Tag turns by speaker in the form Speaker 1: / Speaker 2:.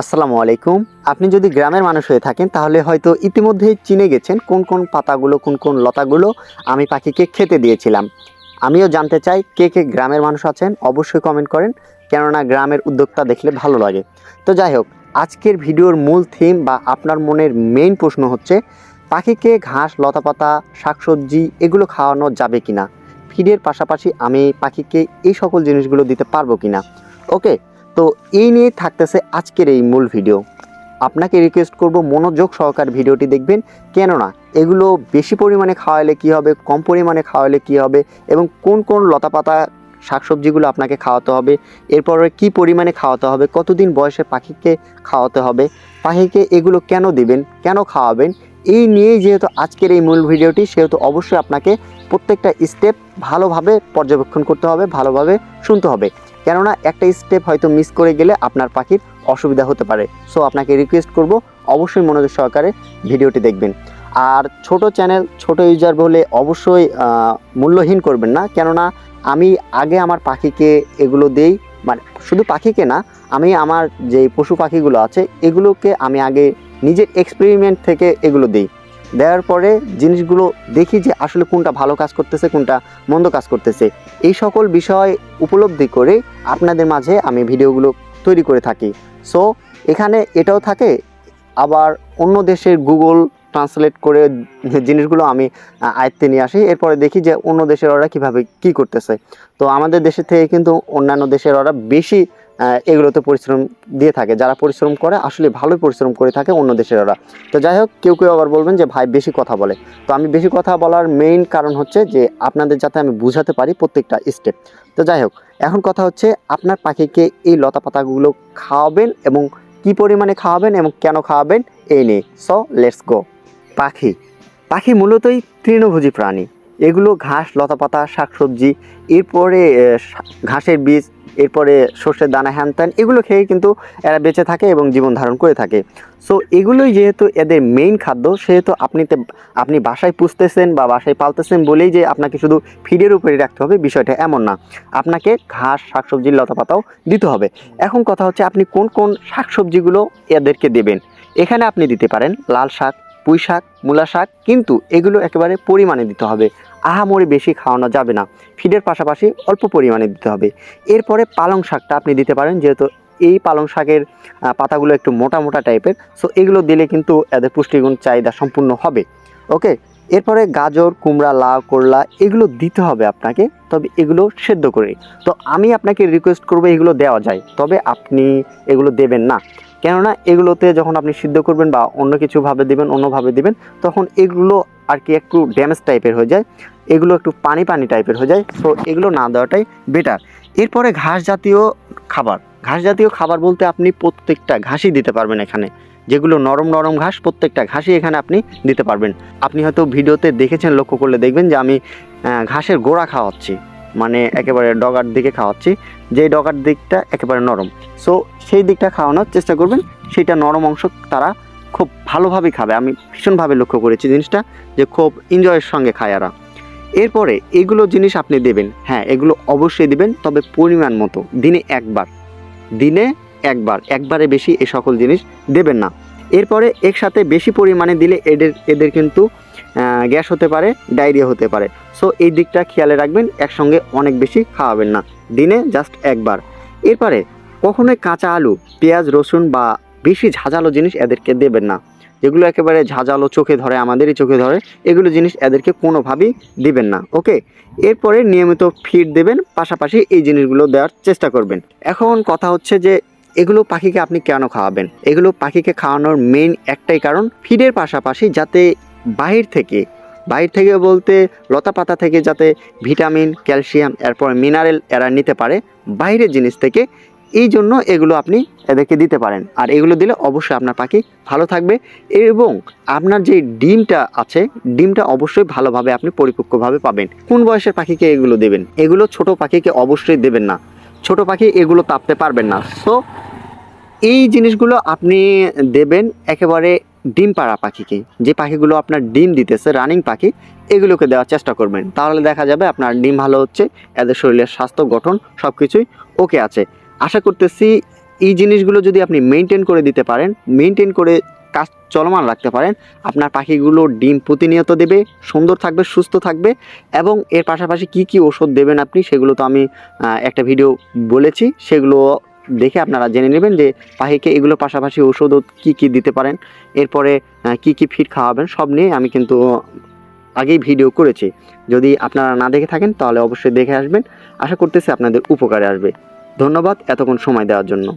Speaker 1: আসসালামু আলাইকুম। আপনি যদি গ্রামের মানুষ হয়ে থাকেন, তাহলে হয়তো ইতিমধ্যেই চিনে গেছেন কোন কোন পাতাগুলো, কোন কোন লতাগুলো আমি পাখিকে খেতে দিয়েছিলাম। আমিও জানতে চাই কে কে গ্রামের মানুষ আছেন, অবশ্যই কমেন্ট করেন, কেননা গ্রামের উদ্যোক্তা দেখলে ভালো লাগে। তো যাই হোক, আজকের ভিডিওর মূল থিম বা আপনার মনের মেইন প্রশ্ন হচ্ছে, পাখিকে ঘাস, লতাপাতা, শাকসবজি এগুলো খাওয়ানো যাবে কিনা? ফিডের পাশাপাশি আমি পাখিকে এই সকল জিনিসগুলো দিতে পারব কিনা? ওকে তো এই নিয়ে থাকতেছে আজকের এই মূল ভিডিও। আপনাকে রিকোয়েস্ট করব মনোযোগ সহকার ভিডিওটি দেখবেন, কেননা এগুলো বেশি পরিমাণে খাওয়ালে কি হবে, কম পরিমাণে খাওয়ালে কি হবে এবং কোন কোন লতাপাতা শাকসবজিগুলো আপনাকে খাওয়াতে হবে, এরপরে কি পরিমাণে খাওয়াতে হবে, কতদিন বয়সে পাখিকে খাওয়াতে হবে, পাখিকে এগুলো কেন দিবেন, কেন খাওয়াবেন, এই নিয়েই যেহেতু আজকের এই মূল ভিডিওটি, সেহেতু অবশ্যই আপনাকে প্রত্যেকটা স্টেপ ভালোভাবে পর্যবেক্ষণ করতে হবে, ভালোভাবে শুনতে হবে। কেননা একটা স্টেপ হয়তো মিস করে গেলে আপনার পাখির অসুবিধা হতে পারে। সো আপনাকে রিকোয়েস্ট করব, অবশ্যই মনোযোগ সহকারে ভিডিওটি দেখবেন। আর ছোট চ্যানেল ছোট ইউজার বলে অবশ্যই মূল্যহীন করবেন না। কেননা আমি আগে আমার পাখিকে এগুলো দেই মানে শুধু পাখিকে না, আমি আমার যে পশু পাখিগুলো আছে, এগুলোকে আমি আগে নিজের এক্সপেরিমেন্ট থেকে এগুলো দিই। দেওয়ার পরে জিনিসগুলো দেখি যে আসলে কোনটা ভালো কাজ করতেছে, কোনটা মন্দ কাজ করতেছে। এই সকল বিষয় উপলব্ধি করে আপনাদের মাঝে আমি ভিডিওগুলো তৈরি করে থাকি। সো এখানে এটাও থাকে, আবার অন্য দেশের গুগল ট্রান্সলেট করে জিনিসগুলো আমি আয়ত্তে নিয়ে আসি। এরপরে দেখি যে অন্য দেশের ওরা কীভাবে কি করতেছে। তো আমাদের দেশের থেকে কিন্তু অন্যান্য দেশের ওরা বেশি এগুলোতে পরিশ্রম দিয়ে থাকে। যারা পরিশ্রম করে, আসলে ভালোই পরিশ্রম করে থাকে অন্য দেশের ওরা। তো যাই হোক, কেউ কেউ আবার বলবেন যে, ভাই, বেশি কথা বলে। তো আমি বেশি কথা বলার মেইন কারণ হচ্ছে যে, আপনাদের যাতে আমি বুঝাতে পারি প্রত্যেকটা স্টেপ তো যাই হোক, এখন কথা হচ্ছে আপনার পাখিকে এই লতা পাতাগুলো খাওয়াবেন এবং কি পরিমাণে খাওয়াবেন এবং কেন খাওয়াবেন, এই নিয়ে। সো লেটস গো পাখি। পাখি মূলতই তৃণভোজী প্রাণী। এগুলো ঘাস, লতাপাতা, শাকসবজি, এরপরে ঘাসের বীজ, এরপরে সর্ষের দানা হ্যান ত্যান এগুলো খেয়ে কিন্তু এরা বেঁচে থাকে এবং জীবন ধারণ করে থাকে। সো এগুলোই যেহেতু এদের মেইন খাদ্য, সেহেতু আপনি তে- আপনি বাসায় পুষতেছেন বা বাসায় পালতেছেন বলেই যে আপনাকে শুধু ফিডের উপরে রাখতে হবে, বিষয়টা এমন না। আপনাকে ঘাস, শাকসবজি, লতাপাতাও দিতে হবে। এখন কথা হচ্ছে আপনি কোন কোন শাকসবজিগুলো এদেরকে দেবেন? এখানে আপনি দিতে পারেন লাল শাক, পুঁই শাক, মূলা শাক, কিন্তু এগুলো একেবারে পরিমাণে দিতে হবে। আহামরি বেশি খাওয়ানো যাবে না। ফিডের পাশাপাশি অল্প পরিমাণে দিতে হবে। এরপরে পালং শাকটা আপনি দিতে পারেন, যেহেতু এই পালং শাকের পাতাগুলো একটু মোটা মোটা টাইপের, সো এগুলো দিলে কিন্তু এদের পুষ্টিগুণ চাহিদা সম্পূর্ণ হবে। ওকে? এরপরে গাজর, কুমড়া, লাউ, করলা, এগুলো দিতে হবে আপনাকে, তবে এগুলো সেদ্ধ করে। তো আমি আপনাকে রিকোয়েস্ট করব এগুলো দেওয়া যায়, তবে আপনি এগুলো দেবেন না। কেননা এগুলোতে যখন আপনি সিদ্ধ করবেন বা অন্য কিছুভাবে দিবেন অন্যভাবে দিবেন, তখন এগুলো আর কি একটু ড্যামেজ টাইপের হয়ে যায়। এগুলো একটু পানি পানি টাইপের হয়ে যায়। সো এগুলো না দেওয়াটাই বেটার এরপরে ঘাস জাতীয় খাবার। ঘাস জাতীয় খাবার বলতে আপনি প্রত্যেকটা ঘাসই দিতে পারবেন এখানে। যেগুলো নরম নরম ঘাস, প্রত্যেকটা ঘাসই এখানে আপনি দিতে পারবেন। আপনি হয়তো ভিডিওতে দেখেছেন, লক্ষ্য করলে দেখবেন যে আমি ঘাসের গোড়া খাওয়াচ্ছি। মানে একেবারে ডগার দিকে খাওয়াচ্ছি, যেই ডগার দিকটা একেবারে নরম। সো সেই দিকটা খাওয়ানোর চেষ্টা করবেন, সেইটা নরম অংশ তারা খুব ভালোভাবে খাবে। আমি ভীষণভাবে লক্ষ্য করেছি জিনিসটা যে খুব এনজয়ের সঙ্গে খায় এরা। এরপরে এগুলো জিনিস আপনি দেবেন। হ্যাঁ এগুলো অবশ্যই দিবেন, তবে পরিমাণ মতো, দিনে একবার। দিনে একবার, একবারে বেশি এ সকল জিনিস দেবেন না। এরপরে একসাথে বেশি পরিমাণে দিলে এদের এদের কিন্তু গ্যাস হতে পারে, ডায়রিয়া হতে পারে। সো এই দিকটা খেয়ালে রাখবেন, একসঙ্গে অনেক বেশি খাওয়াবেন না। দিনে জাস্ট একবার। এরপরে, কখনোই কাঁচা আলু, পেঁয়াজ, রসুন বা বেশি ঝাঁঝালো জিনিস এদেরকে দেবেন না। যেগুলো একেবারে ঝাঁঝালো চোখে ধরে, আমাদেরই চোখে ধরে, এগুলো জিনিস এদেরকে কোনোভাবেই দিবেন না ওকে এরপরে নিয়মিত ফিড দেবেন, পাশাপাশি এই জিনিসগুলো দেওয়ার চেষ্টা করবেন। এখন কথা হচ্ছে যে, এগুলো পাখিকে আপনি কেন খাওয়াবেন? এগুলো পাখিকে খাওয়ানোর মেইন একটাই কারণ ফিডের পাশাপাশি যাতে বাহির থেকে বাহির থেকে বলতে লতা পাতা থেকে যাতে ভিটামিন, ক্যালসিয়াম, এরপর মিনারেল এরা নিতে পারে, বাইরের জিনিস থেকে, এই জন্য এগুলো আপনি এদেরকে দিতে পারেন। আর এগুলো দিলে অবশ্যই আপনার পাখি ভালো থাকবে এবং আপনার যে ডিমটা আছে, ডিমটা অবশ্যই ভালোভাবে আপনি পরিপক্কভাবে পাবেন। কোন বয়সের পাখিকে এগুলো দেবেন? এগুলো ছোট পাখিকে অবশ্যই দেবেন না। ছোট পাখি এগুলো তাপতে পারবেন না। সো এই জিনিসগুলো আপনি দেবেন একেবারে ডিম পাড়া পাখিকে। যে পাখিগুলো আপনার ডিম দিতেছে রানিং পাখি, এগুলোকে দেওয়ার চেষ্টা করবেন। তাহলে দেখা যাবে আপনার ডিম ভালো হচ্ছে, এদের শরীরের স্বাস্থ্য, গঠন সব কিছুই ওকে আছে। আশা করতেছি এই জিনিসগুলো যদি আপনি মেনটেন করে দিতে পারেন মেনটেন করে কাজ চলমান রাখতে পারেন, আপনার পাখিগুলো ডিম প্রতিনিয়ত দেবে, সুন্দর থাকবে, সুস্থ থাকবে এবং এর পাশাপাশি কি কি ওষুধ দেবেন আপনি, সেগুলো তো আমি একটা ভিডিও বলেছি, সেগুলো দেখে আপনারা জেনে নেবেন যে পাখিকে এগুলো পাশাপাশি ওষুধও কি কি দিতে পারেন, এরপরে কি কি ফিড খাওয়াবেন, সব নিয়ে আমি কিন্তু আগেই ভিডিও করেছি। যদি আপনারা না দেখে থাকেন, তাহলে অবশ্যই দেখে আসবেন। আশা করতেছি আপনাদের উপকারে আসবে। ধন্যবাদ এতক্ষণ সময় দেওয়ার জন্য।